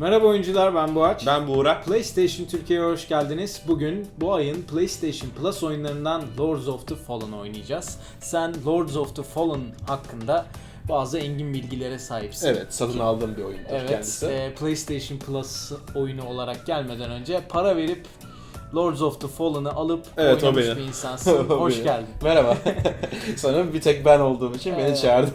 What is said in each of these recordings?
Merhaba oyuncular ben Boğaç. Ben Buğra. PlayStation Türkiye'ye hoş geldiniz. Bugün bu ayın PlayStation Plus oyunlarından Lords of the Fallen oynayacağız. Sen Lords of the Fallen hakkında bazı engin bilgilere sahipsin. Evet, satın aldığım bir oyundur Evet, kendisi. e, PlayStation Plus oyunu olarak gelmeden önce para verip Lords of the Fallen'ı alıp Evet, oynamış bir insansın. Hoş benim. geldin. Merhaba. Sanırım bir tek ben olduğum için beni Evet. çağırdın.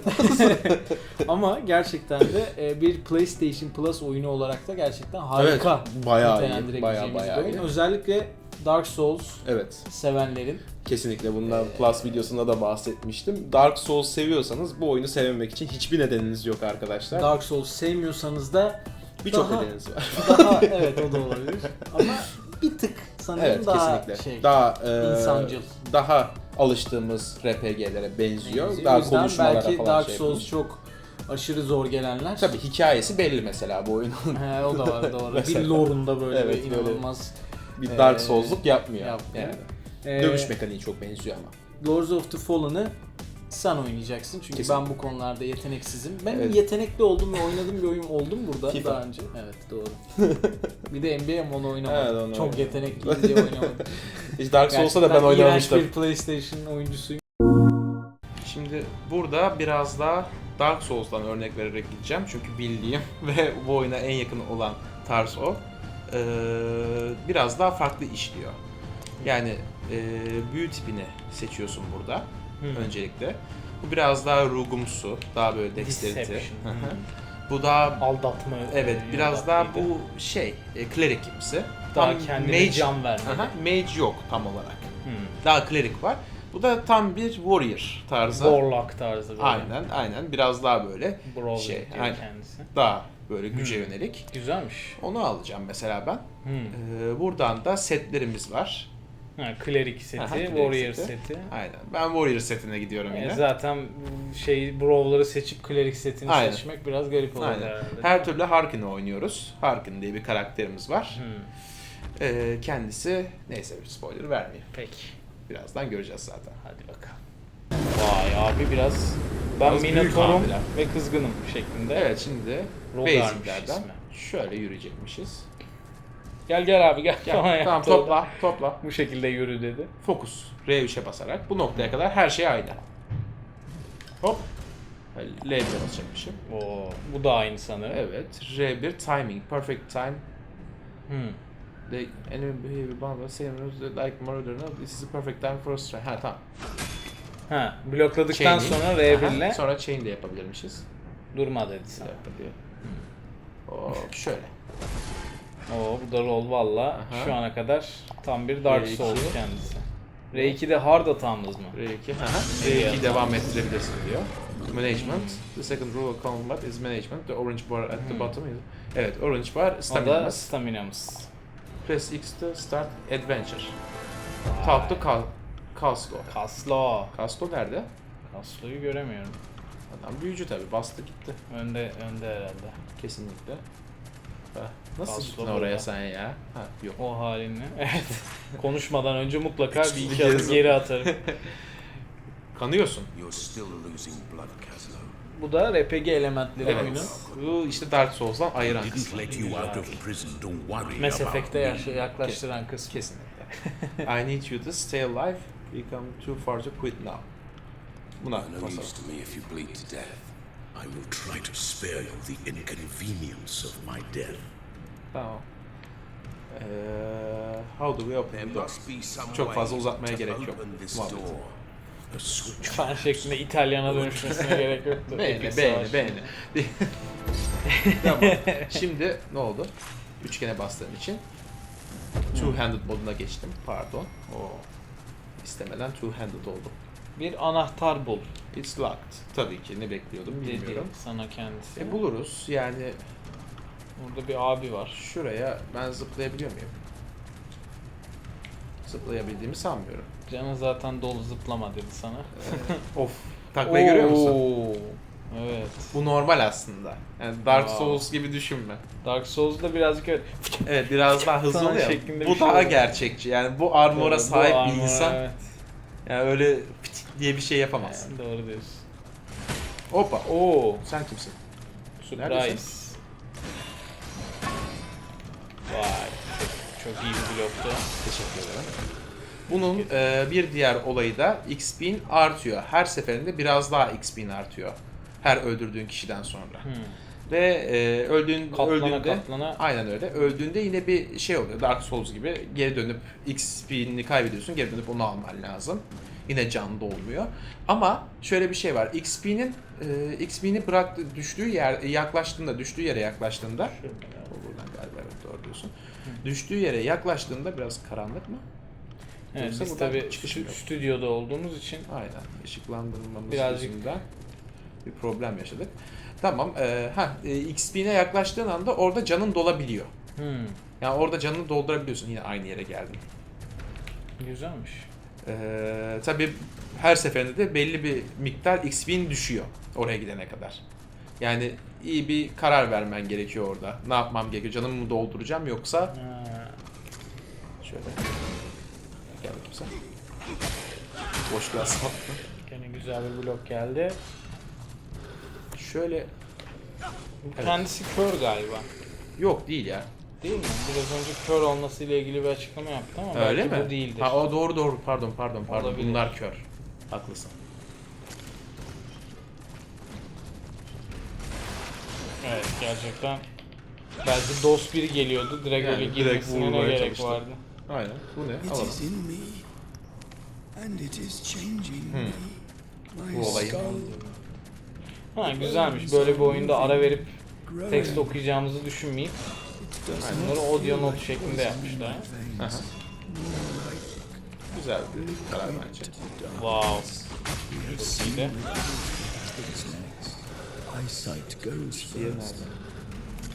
Ama gerçekten de e, bir PlayStation Plus oyunu olarak da gerçekten harika Evet, bayağı iyi, bayağı, bayağı oyun. iyi. Özellikle Dark Souls Evet, sevenlerin kesinlikle bundan Plus videosunda da bahsetmiştim. Dark Souls seviyorsanız bu oyunu sevmemek için hiçbir nedeniniz yok arkadaşlar. Dark Souls sevmiyorsanız da Birçok nedeniniz var. daha evet o da olabilir. Ama sanırım Evet, daha kesinlikle. şey daha e, insancıl. daha alıştığımız RPG'lere benziyor. benziyor. Daha konuşmalara belki falan Dark şey Souls çok aşırı zor gelenler. Tabii hikayesi belli mesela bu oyunun. He, o da var doğru. bir lore'unda böyle Evet, bir böyle. inanılmaz bir Ee, Dark Souls'luk yapmıyor. yapmıyor. Yani. Ee, Dövüş mekaniği çok benziyor ama. Lords of the Fallen'ı sen oynayacaksın çünkü Kesinlikle. ben bu konularda yeteneksizim. Ben Evet. yetenekli oldum ve oynadığım bir oyun oldu mu burada FIFA. daha önce? Evet doğru. bir de NBA onu oynamadım. Evet, onu Çok yetenekliyim diye oynamadım. Hiç Dark Souls'a da ben oynamamıştım. bir PlayStation oyuncusuyum. Şimdi burada biraz daha Dark Souls'tan örnek vererek gideceğim. Çünkü bildiğim ve bu oyuna en yakın olan tarz o. Ee, biraz daha farklı işliyor. Yani e, büyü tipini seçiyorsun burada Hmm. öncelikle. Bu biraz daha rugumsu, daha böyle dexterity. Deception. Hı hı. Hmm. bu daha Aldatma. evet e, biraz daha bu şey e, clericimsi. daha Tam kendine mage- can vermeli. Aha, mage yok tam olarak. Hmm. Daha cleric var. Bu da tam bir warrior tarzı. Warlock tarzı böyle. Aynen aynen biraz daha böyle Brawler Şey, aynen. kendisi. daha böyle güce Hmm. yönelik. Güzelmiş. Onu alacağım mesela ben. Hmm. Ee, buradan da setlerimiz var. Ha, Cleric seti, Aha, cleric Warrior seti. seti. Aynen. Ben warrior setine gidiyorum E, yine. zaten şey Brawler'ı seçip Cleric setini Aynen. seçmek biraz garip olur Aynen. herhalde. Her türlü Harkin'i oynuyoruz. Harkin diye bir karakterimiz var. Hmm. Ee, kendisi neyse bir spoiler vermeyeyim. Peki. Birazdan göreceğiz zaten. Hadi bakalım. Vay abi biraz ben Biraz Minotaur'um ve kızgınım şeklinde. Evet şimdi Rogar'mış basiclerden şöyle yürüyecekmişiz. Gel gel abi gel. Gel, tamam yaptı. topla topla. Bu şekilde yürü dedi. Fokus. R3'e basarak bu noktaya kadar her şey aynı. Hop. L1'e basacakmışım. Oo, bu da aynı sanırım. Evet. R1 timing. Perfect time. Hmm. The enemy behavior blah same like murder. This is the perfect time for a strike. Ha tamam. Ha, blokladıktan Chaining. sonra Aha, R1 ile Sonra chain de yapabilirmişiz. durma dedi sana. Evet, tabii. Hop şöyle. Oo bu da roll valla şu ana kadar tam bir Dark R2. Souls kendisi. R2'de hard atağımız mı? R2. Aha. R2 devam ettirebilirsin diyor. Management. The second rule of combat is management. The orange bar at the Hmm. bottom is... Evet, orange bar O da stamina. staminamız. Press X to start adventure. Talk to Cal Caslo. Kaslo. Caslo nerede? Kaslo'yu göremiyorum. Adam büyücü tabi bastı gitti. Önde önde herhalde. Kesinlikle. Nasıl Caslo gittin oraya sen ya? Ha yok. O halinle. Evet. Konuşmadan önce mutlaka bir iki adım yazı- geri atarım. Kanıyorsun. Bu da RPG elementleri Evet. oyunu. Bu işte Dark Souls'dan ayıran kısmı. Mass yaş- yaklaştıran kısmı. Kesinlikle. I need you to stay alive. We come too far to quit now. Buna You're I will try to spare you the inconvenience of my death. Tamam. Ee, how do we open There the door? Çok fazla uzatmaya to gerek yok. Fen şeklinde İtalyana dönüşmesine gerek yoktu. Beğeni, beğeni, beğeni. tamam. Şimdi ne oldu? Üçgene bastığım için two-handed moduna geçtim. Pardon. O istemeden two-handed oldu. Bir anahtar bul It's locked. Tabii ki ne bekliyordum dedi bilmiyorum. sana kendisi. E buluruz. Yani Burada bir abi var. şuraya ben zıplayabiliyor muyum? Zıplayabildiğimi sanmıyorum. Canı zaten dolu zıplama dedi sana. Of. Taklayı görüyor musun? Evet. Bu normal aslında. Yani Dark Wow. Souls gibi düşünme. Dark Souls'da birazcık öyle. Evet biraz daha hızlı oluyor. Bu şey daha oluyor. gerçekçi. Yani bu armora Bu sahip armor, bir insan Evet. Yani öyle pıt diye bir şey yapamazsın. Yani doğru diyorsun. Hoppa. Oo. Sen kimsin? Surprise. Neredesin? Vay. Çok, çok iyi bir bloktu. Teşekkür ederim. Bunun e, bir diğer olayı da XP'in artıyor. Her seferinde biraz daha XP'in artıyor. Her öldürdüğün kişiden sonra. Hmm. Ve e, öldüğün Katlana öldüğünde katlana. aynen öyle. Öldüğünde yine bir şey oluyor. Dark Souls gibi geri dönüp XP'ni kaybediyorsun. Geri dönüp onu alman lazım. Yine can dolmuyor. Ama şöyle bir şey var. XP'nin e, XP'ni bıraktı düştüğü yer yaklaştığında düştüğü yere yaklaştığında buradan galiba evet doğru diyorsun. Düştüğü yere yaklaştığında biraz karanlık mı? Evet, Yoksa biz tabii stüdyoda olduğumuz için Aynen. Işıklandırmamız Birazcık- yüzünden bir problem yaşadık. Tamam. E, ha, e, XP'ne yaklaştığın anda orada canın dolabiliyor. hmm, Yani orada canını doldurabiliyorsun yine aynı yere geldin. güzelmiş. Ee, tabii her seferinde de belli bir miktar XP'in düşüyor oraya gidene kadar. Yani iyi bir karar vermen gerekiyor orada. Ne yapmam gerekiyor? Canımı mı dolduracağım yoksa Ha, şöyle. Gel sen. Boşluğa sattı. gene güzel bir blok geldi. Şöyle Evet. Kendisi kör galiba. yok değil ya. Değil mi? Biraz önce kör olmasıyla ilgili bir açıklama yaptı ama Öyle belki mi? bu değildir. Ha o doğru doğru pardon pardon pardon. Olabilir. Bunlar kör. Haklısın. Evet gerçekten. Belki DOS 1 geliyordu. Direkt Yani öyle direkt girmesine ne vurmaya gerek çalıştı. vardı? Aynen. Bu ne? It Alalım. is in me, and it is changing me. My Bu olayı. skull Ha güzelmiş. Böyle bir oyunda ara verip tekst okuyacağımızı düşünmeyip not bunları audio like şeklinde yapmışlar. Aha. Güzel bir karar bence. Wow.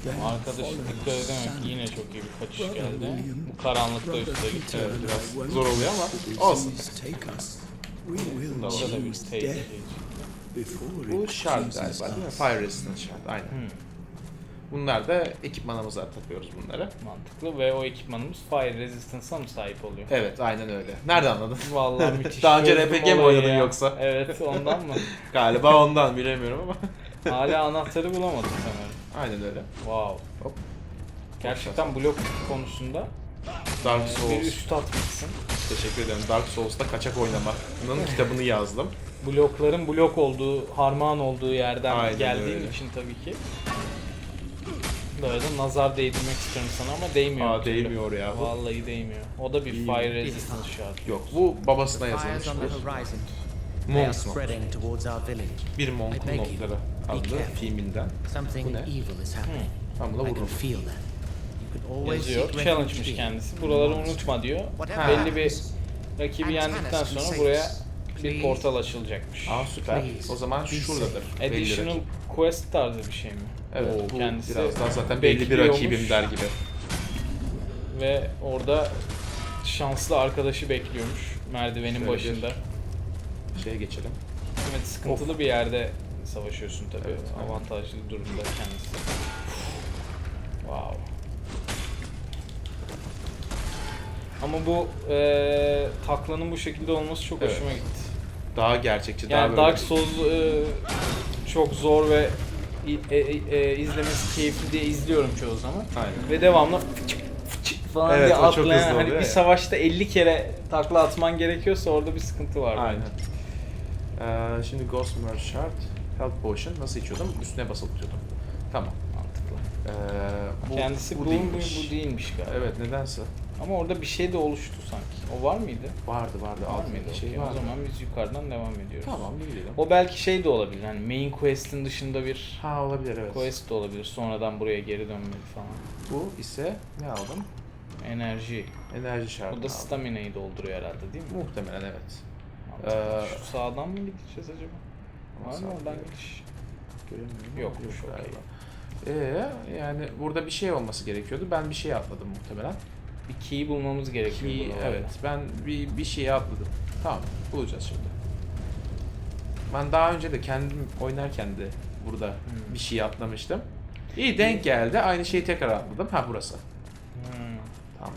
Then Arkadaşım dikkat edemek yine çok iyi bir kaçış geldi. Bu karanlıkta üstelik. Evet, biraz zor oluyor ama olsun. Burada da bir before Bu şart galiba değil mi? Fire resistant şart aynen. Hmm, Bunlar da ekipmanımıza takıyoruz bunları. mantıklı ve o ekipmanımız fire resistance'a mı sahip oluyor? Evet aynen öyle. Nereden anladın? Vallahi müthiş. Daha önce RPG mi oynadın ya. yoksa? Evet ondan mı? Galiba ondan bilemiyorum ama. Hala anahtarı bulamadık sanırım. aynen öyle. Wow. Hop. Gerçekten blok konusunda Dark e, bir Souls. üst atmışsın. Teşekkür ederim. Dark Souls'ta kaçak oynamanın kitabını yazdım. Blokların blok olduğu, harman olduğu yerden Aynen geldiğin öyle. için tabii ki. Böyle nazar değdirmek istiyorum sana ama değmiyor. Aa değmiyor ya. Bu- Vallahi değmiyor. O da bir İyi. fire resistance şart. Yok bu babasına yazılmış bir Monk Not. spreading towards our village. Bir Monk'un notları adlı filminden. Something Bu ne? evil is happening. Ben buna I can vururum. feel that. You can always Yazıyor. Challenge'mış kendisi. Buraları unutma diyor. Whatever Belli bir rakibi yendikten sonra buraya. Bir portal açılacakmış. Aa süper. O zaman şuradadır. Additional quest tarzı bir şey mi? Evet Oo, bu kendisi biraz daha zaten belli bir rakibim der gibi. Ve orada şanslı arkadaşı bekliyormuş merdivenin Şöyle bir- başında. Şeye geçelim. Evet sıkıntılı bir yerde savaşıyorsun tabii. Evet. Avantajlı durumda kendisi. Wow. Ama bu eee taklanın bu şekilde olması çok Evet. hoşuma gitti. Daha gerçekçi, daha Yani böyle. Dark Souls eee, çok zor ve i- e- e- izlemesi keyifli diye izliyorum çoğu zaman. Aynen. Ve devamlı fıçık fıçık falan Evet, diye o çok atlayan hızlı hani oluyor bir ya. savaşta 50 kere takla atman gerekiyorsa orada bir sıkıntı var. Aynen. Ee, şimdi Ghost Merge Shard, Health Potion nasıl içiyordum? Üstüne basılı tutuyordum. Tamam. Mantıklı. Ee, bu, Kendisi bu, bu, değilmiş. değilmiş galiba. Evet nedense. Ama orada bir şey de oluştu sanki. O var mıydı? Vardı vardı. Var altında mıydı? bir şey Okey, vardı. O zaman biz yukarıdan devam ediyoruz. Tamam bir gidelim. O belki şey de olabilir. Hani main quest'in dışında bir Ha olabilir evet. quest de olabilir. Sonradan buraya geri dönmeli falan. Bu ise ne aldım? Enerji. Enerji şartı Bu da aldım. stamina'yı dolduruyor herhalde değil mi? Muhtemelen evet. Ee, Şu sağdan mı gideceğiz acaba? Ama Var mı sağ oradan gidiş? Göremiyorum. Yokmuş, Yok okey. galiba. Ee, yani burada bir şey olması gerekiyordu. Ben bir şey atladım muhtemelen. Bir key bulmamız gerekiyor. Ki buralarda. evet ben bir bir şeye atladım. Tamam bulacağız şimdi. Ben daha önce de kendim oynarken de burada Hmm. bir şey atlamıştım. İyi denk geldi. Aynı şeyi tekrar atladım. Ha burası. Hmm. Tamam.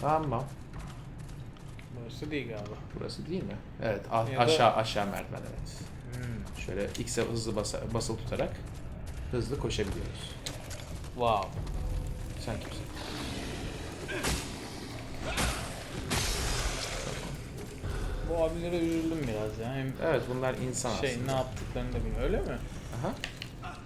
Tamam. Burası değil galiba. Burası değil mi? Evet. a- Ya da- aşağı aşağı merdiven evet. Hmm. Şöyle X'e hızlı basa, basılı tutarak hızlı koşabiliyoruz. Wow. Sen kimsin? Bu abilere üzüldüm biraz ya. Hem Evet bunlar insan şey aslında. ne yaptıklarını da bilmiyorum. Öyle mi? Aha.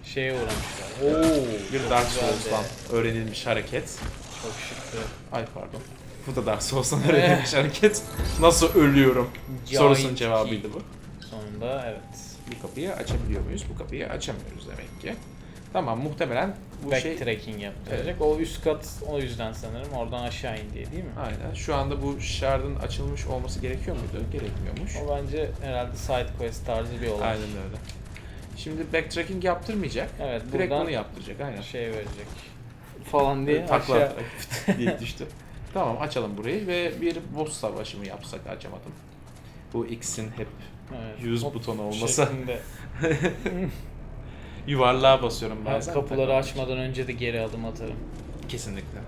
Şeye uğramışlar. Oo, Bir çok Dark. Souls'tan öğrenilmiş hareket. Çok şıktı. Ay pardon. Bu da Dark Souls'tan öğrenilmiş hareket. Nasıl ölüyorum? Sorusunun Giant cevabıydı key. bu. Sonunda evet. Bu kapıyı açabiliyor muyuz? Bu kapıyı açamıyoruz demek ki. Tamam muhtemelen bu şey... Backtracking yaptıracak. O üst kat o yüzden sanırım. Oradan aşağı in diye değil mi? Aynen. Şu anda bu shard'ın açılmış olması gerekiyor muydu? Gerekmiyormuş. O bence herhalde side quest tarzı bir olay. Aynen öyle. Şimdi backtracking yaptırmayacak. Evet Direkt bunu yaptıracak. Aynen. şey verecek. Falan diye Takla aşağı. diye düştü. Tamam açalım burayı ve bir boss savaşı mı yapsak açamadım. Bu X'in hep Evet. use Hop butonu olmasa. yuvarlığa basıyorum Ben bazen. kapıları Takla- açmadan önce de geri adım atarım. Kesinlikle.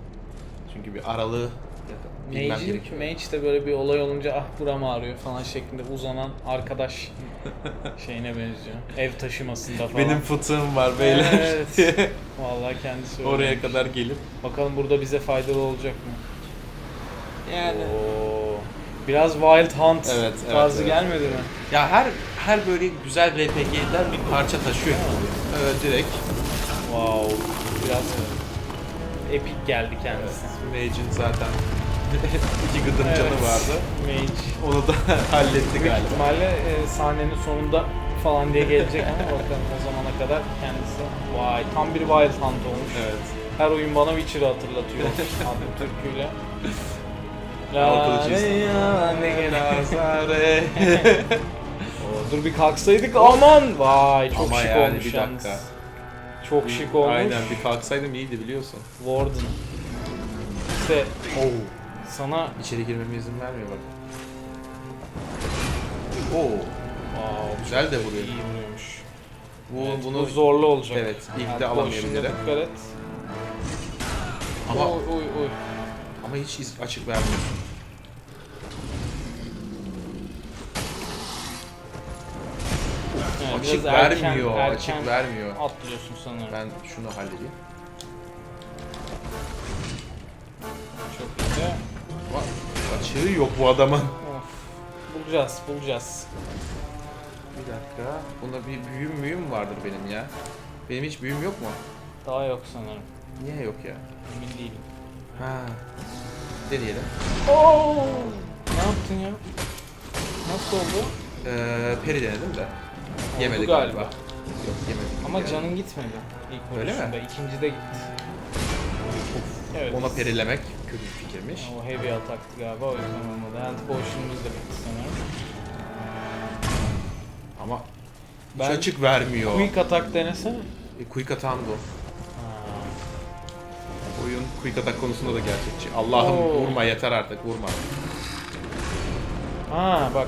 Çünkü bir aralığı yaka- bilmem gerekiyor. Mage de böyle bir olay olunca ah buram ağrıyor falan şeklinde uzanan arkadaş şeyine benziyor. Ev taşımasında falan. Benim fıtığım var beyler. Evet. Vallahi kendisi öyle. Oraya kadar gelip. Bakalım burada bize faydalı olacak mı? Yani. Oo. Biraz Wild Hunt Evet, evet, tarzı evet. gelmedi mi? Ya her her böyle güzel RPG'den bir parça taşıyor. Evet direkt. Wow. Biraz epik geldi kendisi. Mage'in zaten iki gıdım canı Evet. vardı. Mage. Onu da halletti Büyük galiba. ihtimalle e, sahnenin sonunda falan diye gelecek ama bakalım o zamana kadar kendisi vay tam bir Wild Hunt olmuş. Evet. Her oyun bana Witcher'ı hatırlatıyor adlı türküyle. Halkalı çizgi. ya, ne gene- Nazare. Oo, Dur bir kalksaydık aman vay çok Ama şık yani olmuş bir yalnız. dakika. Çok şık olmuş. Aynen bir kalksaydım iyiydi biliyorsun. Warden. İşte sana İçeri girmeme izin vermiyor bak. Oo. wow, Güzel de vuruyor. iyi vuruyormuş. Bu Evet, bunu bu zorlu olacak. Evet, ilk de Yani alamayabilirim. Dikkat et. ama Oy oy oy. ama hiç iz- açık vermiyor. Açık erken- vermiyor, erken açık vermiyor. Atlıyorsun sanırım. Ben şunu halledeyim. Çok iyi de. Ama açığı yok bu adamın. Of. Bulacağız, bulacağız. Bir dakika. Bunda bir büyüm müyüm vardır benim ya. Benim hiç büyüm yok mu? Daha yok sanırım. Niye yok ya? Emin değilim. Ha. Deneyelim. Oo! Ne yaptın ya? Nasıl oldu? Ee, peri denedim de. Yemedi galiba. galiba. Yok yemedi. Ama Yani canın gitmedi. İlk Öyle mi? İkincide gitti. Evet. Ona perilemek kötü bir fikirmiş. O heavy ataktı galiba o yüzden olmadı. Hand potion'umuz da bitti sanırım. Ama hiç Ben- açık vermiyor. Quick atak denesene. E, quick atağım bu. Oyun quick atak konusunda da gerçekçi. Allah'ım vurma yeter artık vurma. Ha bak.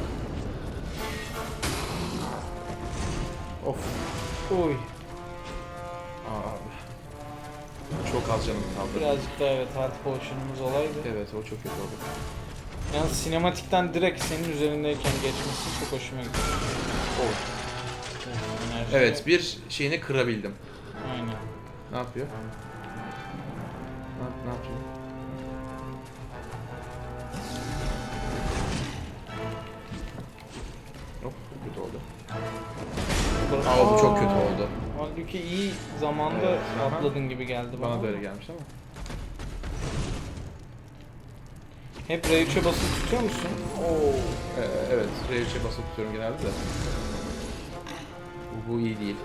Of. Uy. Abi. Çok az canım kaldı. Birazcık da evet hand potion'umuz olaydı. Evet o çok kötü oldu. Yalnız sinematikten direkt senin üzerindeyken geçmesi çok hoşuma gitti. Enerji- Evet bir şeyini kırabildim. Aynen. Ne yapıyor? Ne, ne yapıyor? Aa bu çok kötü oldu. Halbuki iyi zamanda Evet, aha. atladın gibi geldi bana. Bana da öyle gelmiş ama. Hep R3'e basılı tutuyor musun? Oo. Ee, evet, R3'e basılı tutuyorum genelde de. Bu, bu iyi değil.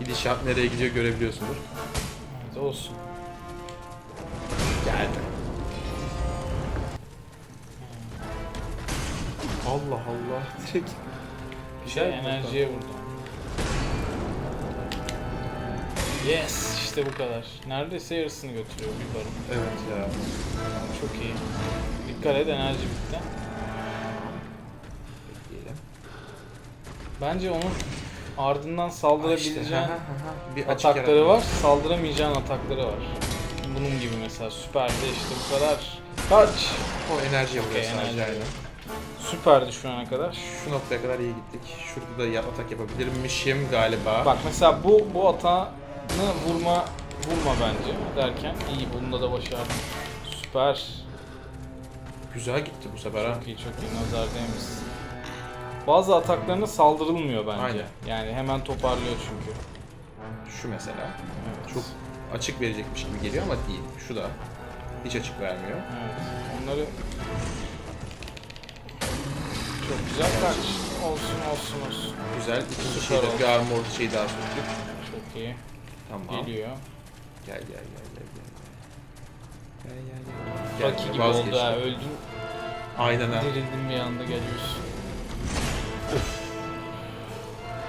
Gidişat nereye gidiyor görebiliyorsundur. Evet, olsun. Geldi. Allah Allah. Direkt. Şey, enerjiye vurdu. Yes, işte bu kadar. Neredeyse yarısını götürüyor bir barın. Evet ya. Çok iyi. Dikkat et enerji bitti. Bekleyelim. Bence onun ardından saldırabileceğin İşte, ha, ha, ha. bir atakları var, saldıramayacağın atakları var. Bunun gibi mesela süperde işte bu kadar. Kaç! O enerji yapıyor Okey, sadece enerji. Süperdi şu ana kadar. Şu noktaya kadar iyi gittik. Şurada da ya- atak yapabilirmişim galiba. Bak mesela bu bu atağını vurma vurma bence derken iyi bunda da başardım. Süper. Süper. Güzel gitti bu sefer ha. Çok iyi çok iyi nazar değmesin. Bazı ataklarına saldırılmıyor bence. Aynen. Yani hemen toparlıyor çünkü. Şu mesela. Evet. Çok açık verecekmiş gibi geliyor ama değil. Şu da hiç açık vermiyor. Evet. Onları çok güzel kaç. Olsun olsun olsun. Güzel. İkinci Süper şeyde oldu. bir armor şeyi daha söktük. Çok iyi. Tamam. Geliyor. Gel gel gel gel gel. Gel gel gel. Rocky Gel, gibi vazgeçtim. oldu ha. Öldün. Aynen ha. Dirildin bir anda geliyorsun.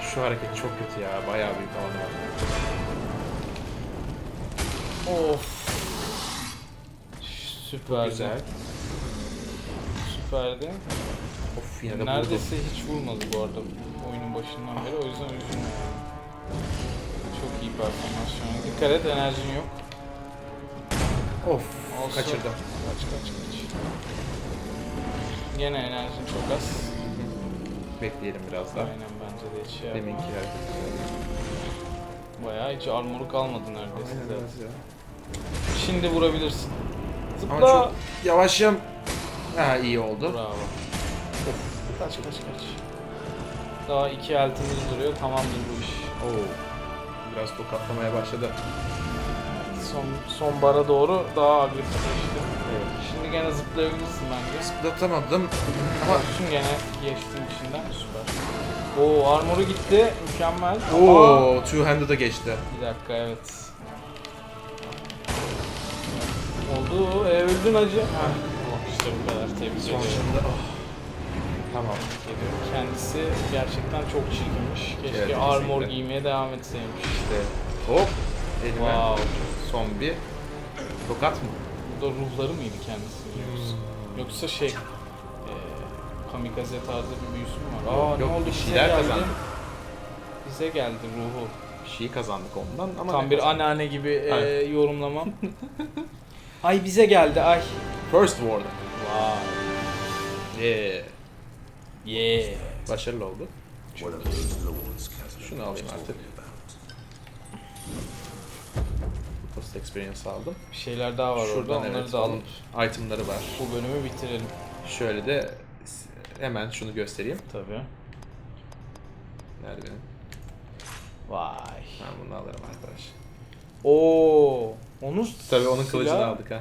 Şu hareket çok kötü ya. Bayağı büyük alanı var. Of. Süperdi. Güzel. Süperdi. Of yine de Neredeyse hiç vurmadı bu arada oyunun başından beri. O yüzden üzülme. Çok iyi performans şu an. Dikkat et enerjin yok. vurdu. Of. Olsun. Kaçırdım. Kaç kaç kaç. Gene enerjin çok az. Bekleyelim biraz daha. Aynen bence de hiç şey Deminki yapma. hareket. Bayağı hiç armoru kalmadı neredeyse Aynen zaten. Şimdi vurabilirsin. Ama Zıpla. çok yavaşım. Ha iyi oldu. Bravo. Kaç kaç kaç. Daha iki eltimiz duruyor. Tamamdır bu iş. Oo. Biraz tokatlamaya başladı. Son son bara doğru daha agresifleşti. Evet. Şimdi gene zıplayabilirsin bence. Zıplatamadım. Ama Ama gene geçtin içinden süper. Oo armoru gitti. Mükemmel. Oo, two handed'a geçti. Bir dakika evet. Oldu. E, öldün acı. Heh. İşte bu kadar. Tebrik ediyorum. Sonuçta oh. Tamam. Ediyorum. Kendisi gerçekten çok çirkinmiş. Keşke Evet, armor kesinlikle. giymeye devam etseymiş. İşte hop elime Wow. son bir tokat mı? Burada ruhları mıydı kendisi yoksa? Hmm. Yoksa şey... E, kamikaze tarzı bir büyüsü mü var? Aa Yok, ne oldu? bir Bize şeyler geldi. kazandık. Bize geldi ruhu. Bir şey kazandık ondan ama Tam ne bir kazandık? anneanne gibi e, Aynen. yorumlamam. ay bize geldi ay. First War'da. Wow. Yeah. Yeah. Başarılı oldu. Şunu alayım artık. Post experience aldım. Bir şeyler daha var orada. Şuradan Onları evet, da alıp itemları var. bu bölümü bitirelim. Şöyle de hemen şunu göstereyim. Tabii. Nerede benim? Vay. Ben bunu alırım arkadaş. Oo. Onu Tabii onun kılıcını aldık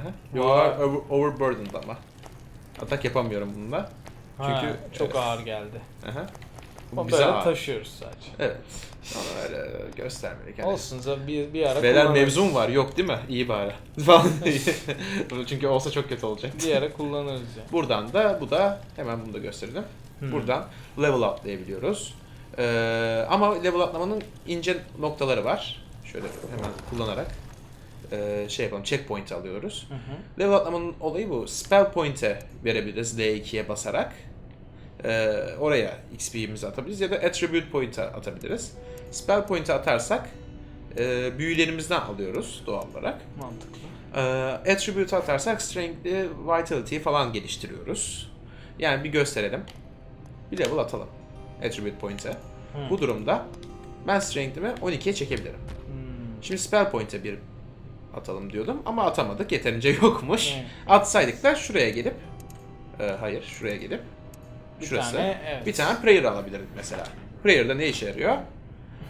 are over, overburdened ama. Atak yapamıyorum bununla. Ha, Çünkü çok evet. ağır geldi. Aha. Bu bize böyle ağır. taşıyoruz sadece. Evet. Onu öyle göstermedik. Yani. Olsun bir, bir ara kullanırız. mevzum var yok değil mi? İyi bari. Çünkü olsa çok kötü olacak. Bir ara kullanırız yani. Buradan da bu da hemen bunu da gösterdim. Hmm. Buradan level atlayabiliyoruz. Ee, ama level atlamanın ince noktaları var. Şöyle hemen kullanarak ee, şey yapalım. Checkpoint alıyoruz. Hı hı. Level atlamanın olayı bu. Spell point'e verebiliriz L2'ye basarak. Ee, oraya XP'mizi atabiliriz ya da attribute point'e atabiliriz. Spell point'e atarsak e, büyülerimizden alıyoruz doğal olarak. Mantıklı. Ee, attribute atarsak strength'i, vitality falan geliştiriyoruz. Yani bir gösterelim. Bir level atalım attribute point'e. Hı. Bu durumda ben strength'imi 12'ye çekebilirim. Hmm. Şimdi spell point'e bir atalım diyordum ama atamadık. Yeterince yokmuş. Evet. Atsaydık da şuraya gelip e, hayır şuraya gelip Bir şurası. tane, evet. Bir tane prayer alabilirdik mesela. Prayer'da ne işe yarıyor?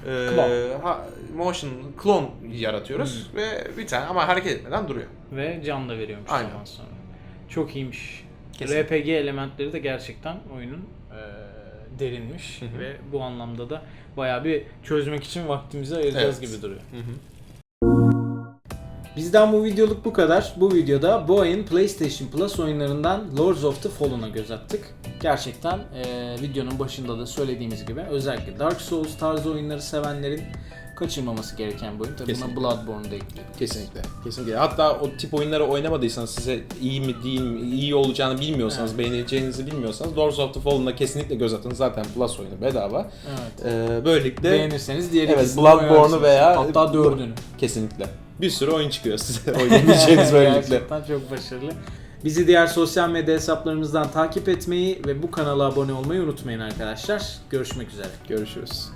Ee, Clone. ha, motion clone yaratıyoruz Hmm. ve bir tane ama hareket etmeden duruyor. Ve can da veriyormuş Aynen. zaman sonra. Çok iyiymiş. Kesinlikle. RPG elementleri de gerçekten oyunun e, derinmiş Hı hı. ve bu anlamda da bayağı bir çözmek için vaktimizi ayıracağız Evet. gibi duruyor. Hı hı. Bizden bu videoluk bu kadar. Bu videoda bu ayın PlayStation Plus oyunlarından Lords of the Fallen'a göz attık. Gerçekten e, videonun başında da söylediğimiz gibi özellikle Dark Souls tarzı oyunları sevenlerin kaçırmaması gereken bir oyun. Tabii buna. Bloodborne'u da ekleyebiliriz. Kesinlikle. Kesinlikle. Hatta o tip oyunları oynamadıysanız size iyi mi değil mi, iyi olacağını bilmiyorsanız, Evet. beğeneceğinizi bilmiyorsanız Lords of the Fallen'a kesinlikle göz atın. Zaten Plus oyunu bedava. Evet. Ee, böylelikle Beğenirseniz diğer Evet, Bloodborne'u veya- hatta dördünü. kesinlikle bir sürü oyun çıkıyor size oynayabileceğiniz böylelikle. Gerçekten çok başarılı. Bizi diğer sosyal medya hesaplarımızdan takip etmeyi ve bu kanala abone olmayı unutmayın arkadaşlar. Görüşmek üzere. Görüşürüz.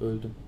Öldüm.